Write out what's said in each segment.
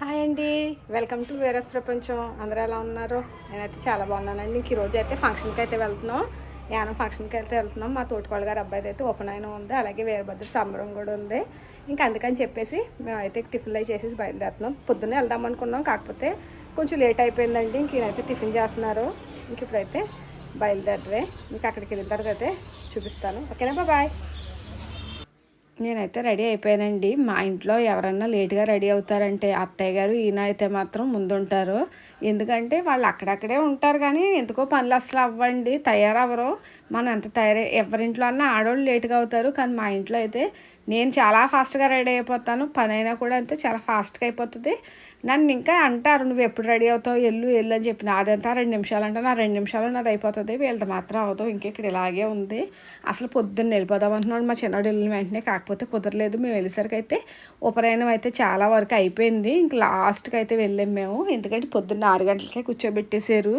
Hi అండి. Welcome to వేరస్ ప్రపంచం. అందరూ ఎలా ఉన్నారు? నేనైతే చాలా బాగున్నానండి. ఇంక ఈరోజు అయితే ఫంక్షన్కి అయితే వెళ్తున్నాం. యానం ఫంక్షన్కి అయితే వెళ్తున్నాం. మా తోటికోళ్ళ గారు అబ్బాయి అయితే ఉపనయనం ఉంది. అలాగే వీరభద్ర సంబరం కూడా ఉంది. ఇంకా అందుకని చెప్పేసి మేమైతే టిఫిన్లు అవి చేసేసి బయలుదేరుతున్నాం. పొద్దున్నే వెళ్దాం అనుకున్నాం. కాకపోతే కొంచెం లేట్ అయిపోయిందండి. ఇంక ఈయనైతే టిఫిన్ చేస్తున్నారు. ఇంక ఇప్పుడైతే బయలుదేరవే ఇంకా అక్కడికి వెళ్ళిన తర్వాత అయితే చూపిస్తాను. ఓకేనా? బాయ్. నేనైతే రెడీ అయిపోయానండి. మా ఇంట్లో ఎవరన్నా లేట్గా రెడీ అవుతారంటే అత్తయ్య గారు ఈయన అయితే మాత్రం ముందుంటారు. ఎందుకంటే వాళ్ళు అక్కడక్కడే ఉంటారు కానీ ఎందుకో పనులు అసలు అవ్వండి. తయారవ్వరు. మనం ఎంత తయారై ఎవరింట్లో అన్నా ఆడవాళ్ళు లేట్గా అవుతారు. కానీ మా ఇంట్లో అయితే నేను చాలా ఫాస్ట్గా రెడీ అయిపోతాను. పని అయినా కూడా అంతే చాలా ఫాస్ట్గా అయిపోతుంది. నన్ను ఇంకా అంటారు నువ్వు ఎప్పుడు రెడీ అవుతావు? ఎల్లు ఎల్లు అని చెప్పిన అదంతా రెండు నిమిషాలు అంటే నా రెండు నిమిషాలు నాది అయిపోతుంది. వీళ్ళది మాత్రం అవుతావు ఇంక ఇక్కడ ఇలాగే ఉంది. అసలు పొద్దున్న వెళ్ళిపోదాం అంటున్నాడు మా చిన్నోడు. వెళ్ళిన వెంటనే కాకపోతే కుదరలేదు. మేము వెళ్ళేసరికి అయితే ఉపనయనం అయితే చాలా వరకు అయిపోయింది. ఇంక లాస్ట్కి అయితే వెళ్ళాం మేము. ఎందుకంటే పొద్దున్న ఆరు గంటలకే కూర్చోబెట్టేశారు.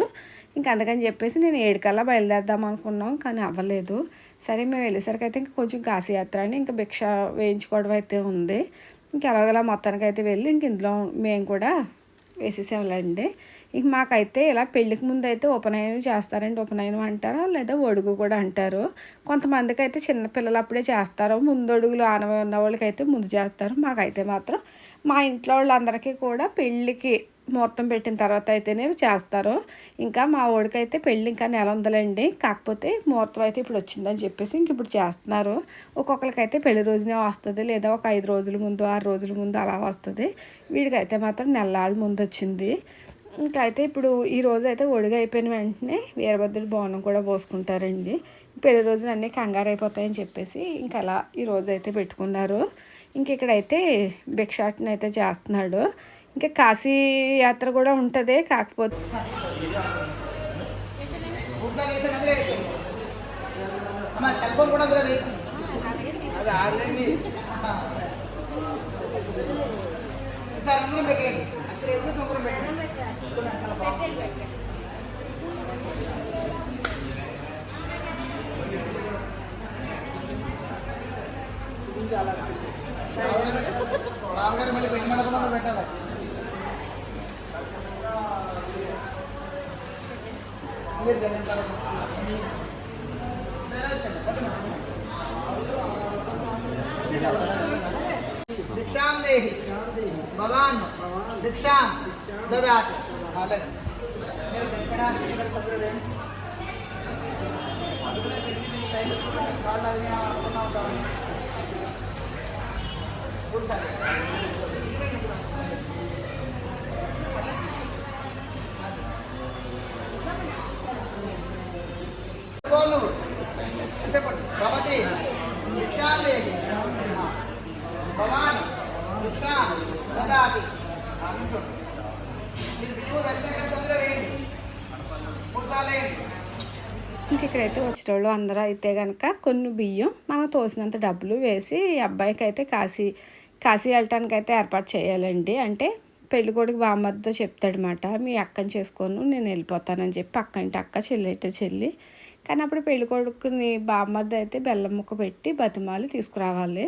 ఇంకా అందుకని చెప్పేసి నేను ఏడుకల్లా బయలుదేరదాం అనుకున్నాం. కానీ అవ్వలేదు. సరే మేము వెళ్ళేసరికి అయితే ఇంకా కొంచెం కాశీయాత్ర అని ఇంకా భిక్ష వేయించుకోవడం అయితే ఉంది. ఇంక ఎలాగలా మొత్తానికి అయితే వెళ్ళి ఇంక ఇందులో మేము కూడా వేసేసేవాళ్ళండి. ఇంక మాకైతే ఇలా పెళ్ళికి ముందు అయితే ఉపనయనం చేస్తారండి. ఉపనయనం అంటారా లేదా ఒడుగు కూడా అంటారు. కొంతమందికి అయితే చిన్న పిల్లలు అప్పుడే చేస్తారు. ముందు అడుగులు ఆనవ ఉన్న వాళ్ళకైతే అయితే ముందు చేస్తారు. మాకైతే మాత్రం మా ఇంట్లో వాళ్ళందరికీ కూడా పెళ్ళికి ముహూర్తం పెట్టిన తర్వాత అయితేనే చేస్తారు. ఇంకా మా ఓడికైతే పెళ్ళి ఇంకా నెల ఉందలండి. కాకపోతే ముహూర్తం అయితే ఇప్పుడు వచ్చిందని చెప్పేసి ఇంక ఇప్పుడు చేస్తున్నారు. ఒక్కొక్కరికైతే పెళ్ళి రోజునే వస్తుంది. లేదా ఒక ఐదు రోజుల ముందు ఆరు రోజుల ముందు అలా వస్తుంది. వీడికైతే మాత్రం నెలలాళ్ళ ముందు వచ్చింది. ఇంకా అయితే ఇప్పుడు ఈ రోజు అయితే ఒడిగా అయిపోయిన వెంటనే వీరభద్రుడు బోనం కూడా పోసుకుంటారండి. పెళ్ళి రోజున అన్నీ కంగారు అయిపోతాయని చెప్పేసి ఇంకా అలా ఈ రోజు అయితే పెట్టుకున్నారు. ఇంక ఇక్కడైతే భిక్షాటన అయితే చేస్తున్నాడు. ఇంకా కాశీ యాత్ర కూడా ఉంటుంది కాకపోతే అమ్మ కూడా అందులో వేయి. అది ఆడలేండి సార్ ఉంగరం పెట్టేయండి అసలు వేసేసి ఉంగరం పెట్టండి చూడండి, చాలా బాగుంది. చూపించి అలా. బావగారు మళ్ళీ పెళ్ళి మండపంలో పెట్టాలి మీరు జరగండి తర్వాత. భిక్షాం దేహి భవాన్ భిక్షాం కలిసి వేయండి మూడు ఇంక ఇక్కడైతే వచ్చేటోళ్ళు అందరూ అయితే కనుక కొన్ని బియ్యం మనకు తోసినంత డబ్బులు వేసి అబ్బాయికి అయితే కాశీ కాశీ వెళ్ళటానికి అయితే ఏర్పాటు చేయాలండి. అంటే పెళ్ళి కొడుకు బామ్మతో చెప్తాడనమాట మీ అక్కని చేసుకోను నేను వెళ్ళిపోతానని చెప్పి అక్క అక్క చెల్లెట చెల్లి. కానీ అప్పుడు పెళ్ళి కొడుకుని బామ్మర్ది అయితే బెల్లం ముక్క పెట్టి బతిమాలి తీసుకురావాలి.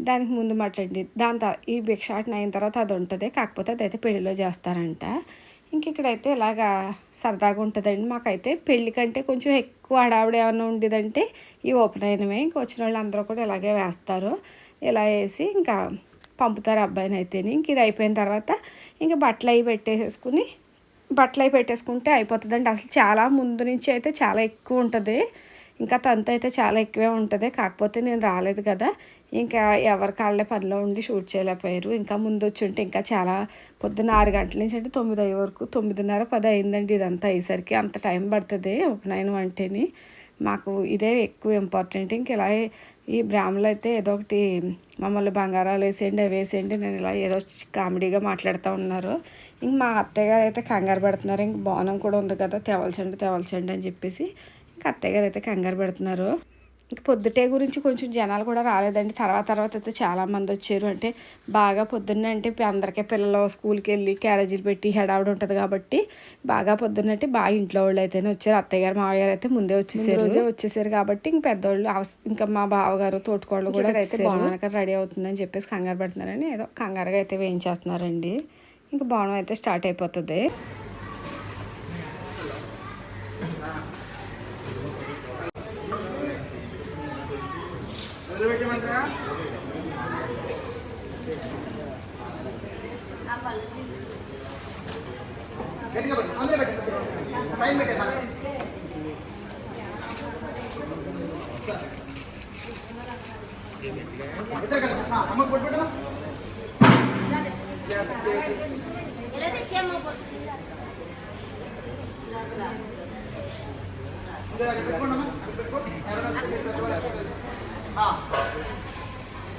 దానికి ముందు మటండి దాని తర్వాత ఈ భిక్షాటన అయిన తర్వాత అది ఉంటుంది కాకపోతే అదైతే పెళ్ళిలో చేస్తారంట. ఇంక ఇక్కడైతే ఇలాగా సరదాగా ఉంటుందండి. మాకైతే పెళ్ళి కంటే కొంచెం ఎక్కువ హడావిడి ఏమైనా ఉండేదంటే ఈ ఓపెన్ అయినమే. ఇంక వచ్చిన వాళ్ళు అందరూ కూడా ఇలాగే వేస్తారు. ఇలా వేసి ఇంకా పంపుతారు అబ్బాయిని అయితే ఇంక ఇది అయిపోయిన తర్వాత ఇంకా బట్టలు అవి పెట్టేసేసుకుని బట్టలు అవి పెట్టేసుకుంటే అయిపోతుందండి. అసలు చాలా ముందు నుంచి అయితే చాలా ఎక్కువ ఉంటుంది. ఇంకా తంత అయితే చాలా ఎక్కువే ఉంటుంది. కాకపోతే నేను రాలేదు కదా. ఇంకా ఎవరి కాళ్ళే పనిలో ఉండి షూట్ చేయలేకపోయారు. ఇంకా ముందు వచ్చి ఉంటే ఇంకా చాలా పొద్దున్న ఆరు గంటల నుంచి అంటే తొమ్మిది అయ్యే వరకు తొమ్మిదిన్నర పది అయిందండి ఇదంతా అయ్యేసరికి. అంత టైం పడుతుంది. ఉపనయనం అంటేని మాకు ఇదే ఎక్కువ ఇంపార్టెంట్. ఇంక ఇలా ఈ బ్రాహ్మణులు అయితే ఏదో ఒకటి మమ్మల్ని బంగారాలు వేసేయండి అవి వేసేయండి నేను ఇలా ఏదో కామెడీగా మాట్లాడుతూ ఉన్నారు. ఇంక మా అత్తయ్య గారు అయితే కంగారు పెడుతున్నారు. ఇంక బోనం కూడా ఉంది కదా తెవల్చండి తెవల్చండి అని చెప్పేసి ఇంక అత్తయ్య గారు అయితే కంగారు పెడుతున్నారు. ఇంక పొద్దుటే గురించి కొంచెం జనాలు కూడా రాలేదండి. తర్వాత తర్వాత అయితే చాలామంది వచ్చారు. అంటే బాగా పొద్దున్నే అంటే అందరికీ పిల్లలు స్కూల్కి వెళ్ళి క్యారేజీలు పెట్టి హడావుడి ఉంటుంది కాబట్టి బాగా పొద్దున్నంటే బాగా ఇంట్లో వాళ్ళు అయితేనే వచ్చారు. అత్తయ్య గారు మావయ్య గారు అయితే ముందే వచ్చేసారు. రోజే వచ్చేసారు కాబట్టి ఇంక పెద్దోళ్ళు అవస- ఇంకా మా బావగారు తోటికోళ్ళు కూడా అయితే బాగా రెడీ అవుతుందని చెప్పేసి కంగారు పెడుతున్నారని ఏదో కంగారుగా అయితే వేయించేస్తున్నారండి. ఇంకా బోనం అయితే స్టార్ట్ అయిపోతుంది. వదిలిపెట్టమంటారా గట్టిగా పెట్టు అందులో పెట్టు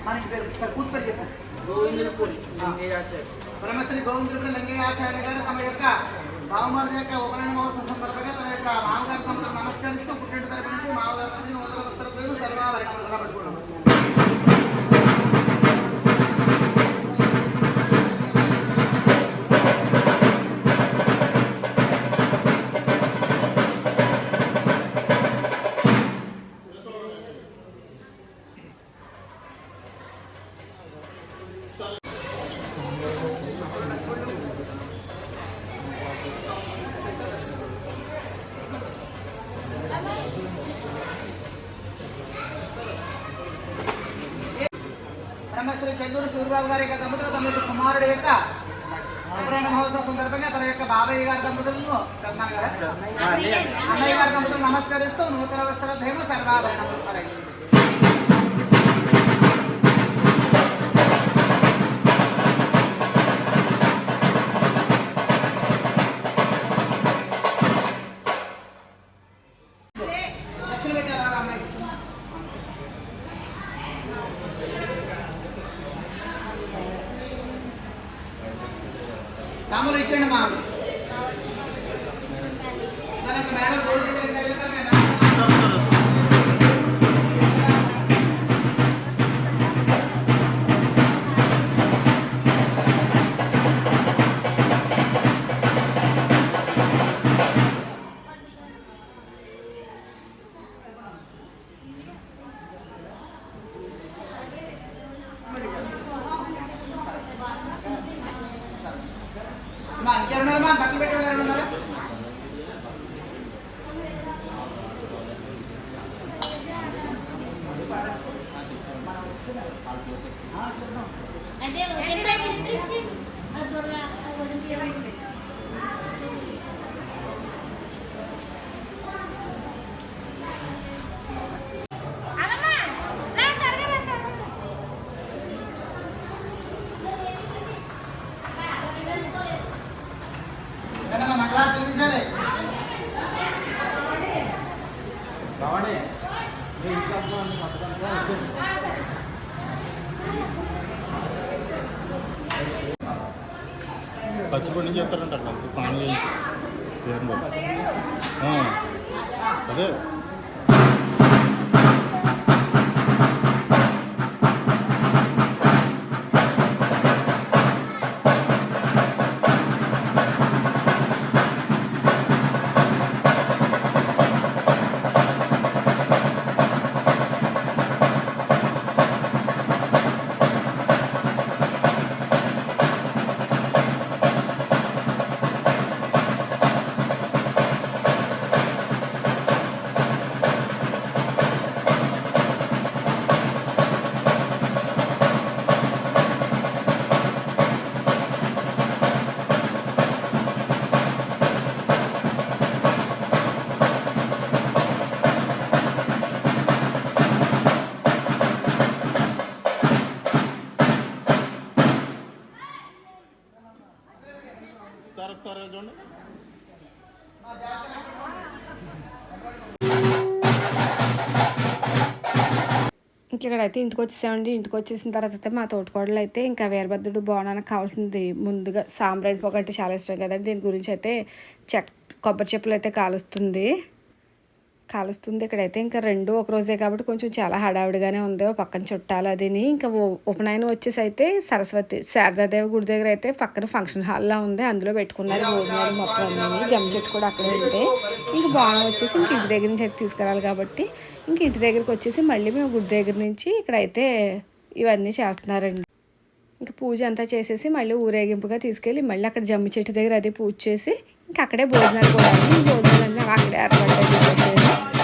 మనకి పేరు పూర్తి పేరు చెప్పు గోవిందులపూడి బ్రహ్మశ్రీ గోవిందులపూడి లింగయ్యాచార్య గారు తమ యొక్క బావమరిది యొక్క ఉపనయన మహోత్సవం సందర్భంగా తన యొక్క మామగారి తమకు నమస్కరిస్తూ పుట్టింటి తరపు నుంచి మామగారి నుంచి నూతన సర్వాభరణములుగా పెట్టుకున్నాం చందూరు సూర్యబాబు గారి యొక్క దంపతులు తమ యొక్క కుమారుడు యొక్క ఉపనయన మహోత్సవం సందర్భంగా తన యొక్క బాబాయ్య గారి దంపతులను? అన్నయ్య గారి దంపతులు నమస్కరిస్తూ నూతన వస్త్రధేమ సర్వాభరణములు అదే దుర్గా మేడం మంగళ తెలియజేయాలి పచ్చిపొడి చేస్తారంట చెప్తారంట అట్లా అంతే తాను చేయించి అదే. ఇక్కడైతే ఇంటికి వచ్చేసామండి ఇంటికి వచ్చేసిన తర్వాత అయితే మా తోటకోడలు అయితే ఇంకా వీరభద్రుడు బోనానికి కావాల్సింది ముందుగా సాంబ్రాణి పొగ అంటే చాలా ఇష్టం కదండి. దీని గురించి అయితే చెక్ కొబ్బరి చెప్పులు అయితే కాలుస్తుంది. కాలుస్తుంది ఇక్కడైతే. ఇంకా రెండు ఒక రోజే కాబట్టి కొంచెం చాలా హడావిడిగానే ఉంది. ఓ పక్కన చుట్టాలు అదిని. ఇంకా ఓ- ఉపనయనం వచ్చేసి అయితే సరస్వతి శారదాదేవి గుడి దగ్గర అయితే పక్కన ఫంక్షన్ హాల్లా ఉంది. అందులో పెట్టుకున్నారు భోజనాలు మొత్తం అన్నీ. జమ్మ చెట్టు కూడా అక్కడ ఉంటే. ఇంక బాగా వచ్చేసి ఇంక ఇంటి దగ్గర నుంచి అయితే తీసుకురాలి కాబట్టి ఇంక ఇంటి దగ్గరికి వచ్చేసి మళ్ళీ మేము గుడి దగ్గర నుంచి ఇక్కడైతే ఇవన్నీ చేస్తున్నారండి. ఇంకా పూజ అంతా చేసేసి మళ్ళీ ఊరేగింపుగా తీసుకెళ్ళి మళ్ళీ అక్కడ జమ్మి చెట్టు దగ్గర అది పూజ చేసి ఇంకా అక్కడే భోజనాలు కూడా భోజనాలు అన్నీ అక్కడే ఏర్పడ్డాయి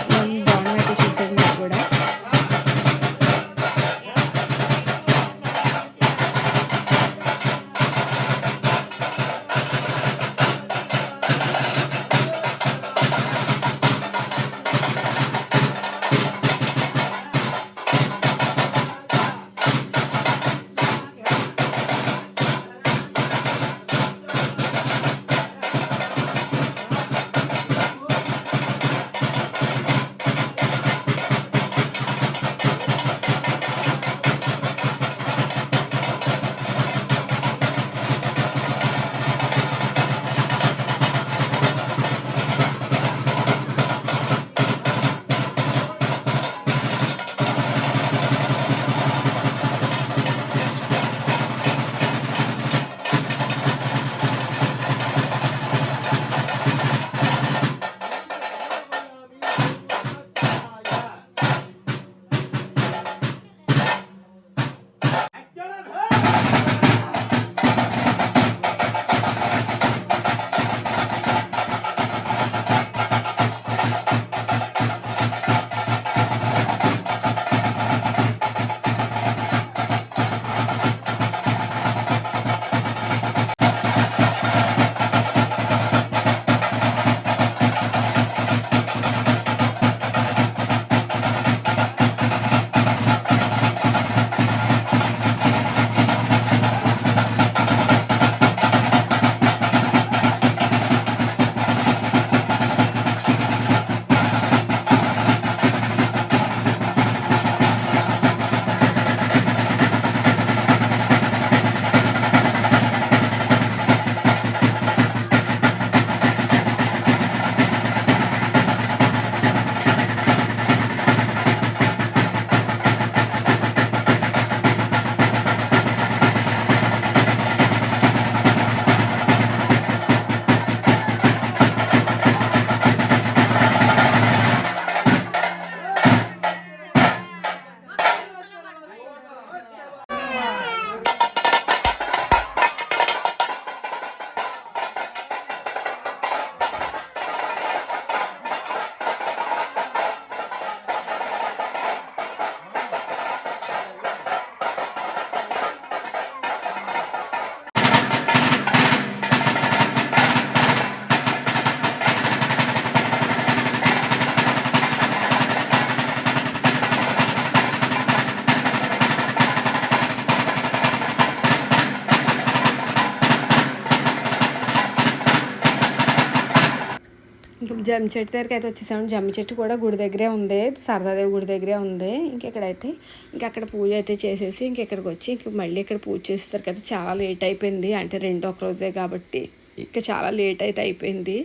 జమ్మి చెట్టు దగ్గరికి అయితే వచ్చేసాము జమ్మి చెట్టు కూడా గుడి దగ్గరే ఉంది. సరదాదేవి గుడి దగ్గరే ఉంది. ఇంకెక్కడైతే ఇంకా అక్కడ పూజ అయితే చేసేసి ఇంకెక్కడికి వచ్చి ఇంక మళ్ళీ ఇక్కడ పూజ చేసేసరికి అయితే చాలా లేట్ అయిపోయింది. అంటే రెండు ఒక రోజే కాబట్టి ఇంకా చాలా లేట్ అయితే అయిపోయింది.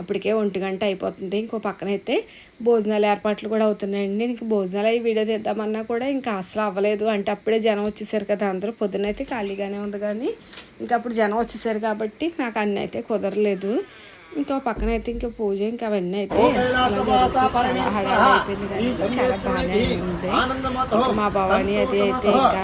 అప్పటికే ఒంటి గంట అయిపోతుంది. ఇంకో పక్కన అయితే భోజనాలు ఏర్పాట్లు కూడా అవుతున్నాయండి. ఇంక భోజనాలు అవి వీడియో తీద్దామన్నా కూడా ఇంకా అసలు అవ్వలేదు. అంటే అప్పుడే జనం వచ్చేసారు కదా అందరూ. పొద్దున అయితే ఖాళీగానే ఉంది కానీ ఇంకా అప్పుడు జనం వచ్చేసారు కాబట్టి నాకు అన్నీ అయితే కుదరలేదు. ఇంకా పక్కన అయితే ఇంకా పూజ ఇంకా అవన్నీ అయితే జరుగుతూ చాలా హడావిడి అయిపోయింది కానీ చాలా బాగానే ఉంది. ఇంకా మా భవాని అది అయితే ఇంకా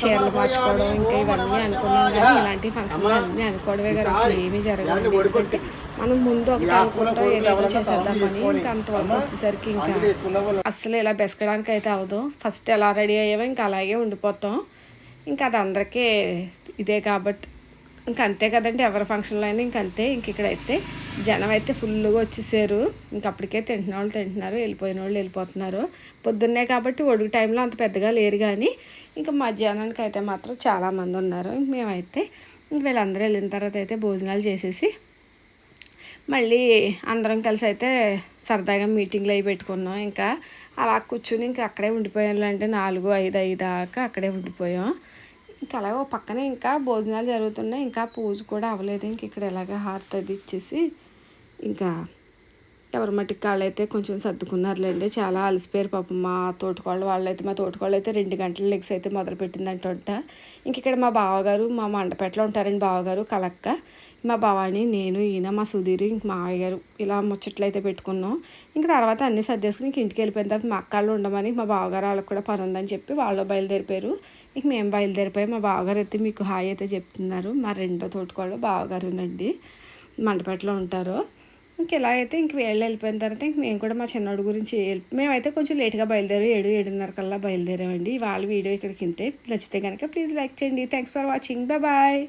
చీరలు మార్చుకోవడం ఇంకా ఇవన్నీ అనుకున్నాం కానీ ఇలాంటి ఫంక్షన్లు అన్నీ అనుకోవడమే కదా. అసలు ఏమీ జరగలేదు. ఎందుకంటే మనం ముందు ఒకటి అనుకుంటాం ఏదో చేసేద్దామని ఇంకా అంతవరకు వచ్చేసరికి ఇంకా అస్సలు ఇలా బెసకడానికి అయితే అవదు ఫస్ట్ ఎలా రెడీ అయ్యామో ఇంకా అలాగే ఉండిపోతాం. ఇంకా అది అందరికీ ఇదే కాబట్టి ఇంకా అంతే కదండి ఎవరి ఫంక్షన్లో అయినా ఇంక అంతే. ఇంక ఇక్కడైతే జనం అయితే ఫుల్గా వచ్చేసారు. ఇంక అప్పటికే తింటున్న వాళ్ళు తింటున్నారు వెళ్ళిపోయిన వాళ్ళు వెళ్ళిపోతున్నారు. పొద్దున్నే కాబట్టి ఒడుగు టైంలో అంత పెద్దగా లేరు కానీ ఇంకా మధ్యాహ్నానికి అయితే మాత్రం చాలామంది ఉన్నారు. మేమైతే ఇంక వీళ్ళందరూ వెళ్ళిన తర్వాత అయితే భోజనాలు చేసేసి మళ్ళీ అందరం కలిసి అయితే సరదాగా మీటింగ్లు అవి పెట్టుకున్నాం. ఇంకా అలా కూర్చుని ఇంకా అక్కడే ఉండిపోయాం. అంటే నాలుగు ఐదు ఐదు దాకా అక్కడే ఉండిపోయాం. ఇంకా అలాగే ఓ పక్కనే ఇంకా భోజనాలు జరుగుతున్నాయి. ఇంకా పూజ కూడా అవ్వలేదు. ఇంక ఇక్కడ ఎలాగ హారతి అది ఇచ్చేసి ఇంకా ఎవరి మట్టికి కాళ్ళు అయితే కొంచెం సర్దుకున్నారులేండి చాలా అలసిపోయారు పాపం మా తోటకోళ్ళ. వాళ్ళైతే మా తోటకోళ్ళు అయితే రెండు గంటల లెగ్స్ అయితే మొదలు పెట్టిందంట ఇంక ఇక్కడ మా బావగారు మా మండపేటలో ఉంటారండి బావగారు కలక్క. మా భవాని నేను ఈయన మా సుధీర్ ఇంక మా గారు ఇలా ముచ్చట్లు అయితే పెట్టుకున్నాం. ఇంక తర్వాత అన్నీ సర్దేసుకుని ఇంక ఇంటికి వెళ్ళిపోయిన తర్వాత మా అక్కళ్ళు ఉండమని మా బావగారు వాళ్ళకి కూడా పని ఉందని చెప్పి వాళ్ళు బయలుదేరిపోయారు. ఇక మేము బయలుదేరిపోయి మా బావగారు అయితే మీకు హాయ్ అయితే చెప్తున్నారు. మా రెండో తోటికోళ్ళు బావగారునండి మండపేటలో ఉంటారు. ఇంక ఇలా అయితే ఇంక వీళ్ళు వెళ్ళిపోయిన తర్వాత ఇంక మేము కూడా మా చిన్నోడు గురించి మేమైతే కొంచెం లేట్గా బయలుదేరి. ఏడు ఏడున్నర కల్లా బయలుదేరామండి. వాళ్ళ వీడియో ఇక్కడికి ఇంతే. నచ్చితే కనుక ప్లీజ్ లైక్ చేయండి. Thanks for watching bye